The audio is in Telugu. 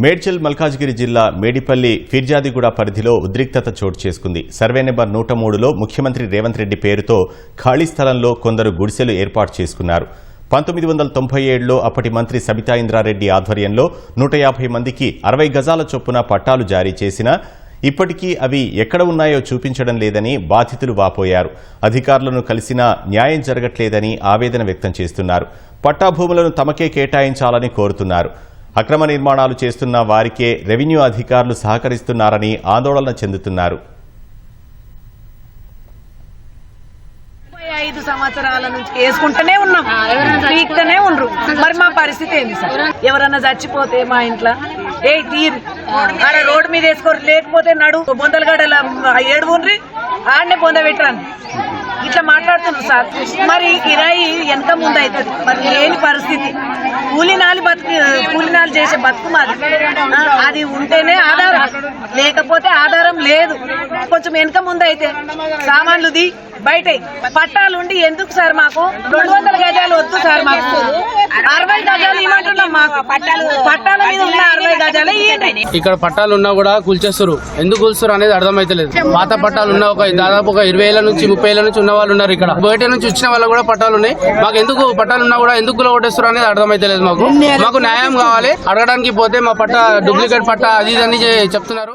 మేడ్చల్ మల్కాజ్గిరి జిల్లా మేడిపల్లి ఫిర్జాదిగూడ పరిధిలో ఉద్రిక్తత చోటు చేసుకుంది. సర్వే నెంబర్ నూట మూడులో ముఖ్యమంత్రి రేవంత్ రెడ్డి పేరుతో ఖాళీ స్థలంలో కొందరు గుడిసెలు ఏర్పాటు చేసుకున్నారు. పంతొమ్మిది వందల తొంభై ఏడులో అప్పటి మంత్రి సబితా ఇంద్రారెడ్డి ఆధ్వర్యంలో నూట యాభై మందికి అరవై గజాల చొప్పున పట్టాలు జారీ చేసినా ఇప్పటికీ అవి ఎక్కడ ఉన్నాయో చూపించడం లేదని బాధితులు వాపోయారు. అధికారులను కలిసినా న్యాయం జరగట్లేదని ఆవేదన వ్యక్తం చేస్తున్నారు. పట్టా భూములను తమకే కేటాయించాలని కోరుతున్నారు. అక్రమ నిర్మాణాలు చేస్తున్న వారికే రెవెన్యూ అధికారులు సహకరిస్తున్నారని ఆందోళన చెందుతున్నారు. ఐదు సంవత్సరాల నుంచి వేసుకుంటూనే ఉన్నాం. పీక్తూనే ఉండ్రు. మరి మా పరిస్థితి ఏంది సార్? ఎవరన్నా చచ్చిపోతే మా ఇంట్లో? ఏ తీరు. ఆడ రోడ్డు మీద వేసుకోరు. లేకపోతే నడు. బొందలగడల ఏడు ఉండ్రి ఆడనే పొంద పెట్టరాను. ఇట్లా మాట్లాడుతున్నారు సార్. మరి కిరాయి వెనక ముందు అవుతుంది మరి లేని పరిస్థితి. కూలినాలు బతుకు చేసే బతుకు మాది. అది ఉంటేనే ఆధారం. లేకపోతే ఆధారం లేదు. కొంచెం వెనక ముందైతే సామాన్లుది బయట. పట్టాలు ఉండి ఎందుకు సార్ మాకు? రెండు వందల గజాలు వద్దు సార్ మాకు. అరవై గజాలు ఇవ్వమంటున్నాం మాకు. పట్టాలు పట్టాల మీద ఉన్న అరవై గజాలు ఇవ్వండి ఇక్కడ పట్టాలు ఉన్నా కూడా కూల్చేస్తారు ఎందుకు కూల్స్తారు అనేది అర్థమైతలేదు. పాత పట్టాలు ఉన్న ఒక దాదాపు ఒక ఇరవై ఏళ్ళ నుంచి ముప్పై ఏళ్ళ నుంచి ఉన్న వాళ్ళు ఉన్నారు ఇక్కడ. బయట నుంచి వచ్చిన వాళ్ళు కూడా పట్టాలు ఉన్నాయి. మాకు ఎందుకు పట్టాలు ఉన్నా కూడా ఎందుకు కొట్టేస్తారు అనేది అర్థమైతలేదు మాకు. మాకు న్యాయం కావాలి. అడగడానికి పోతే మా పట్ట డూప్లికేట్ పట్ట అది ఇది అని చెప్తున్నారు.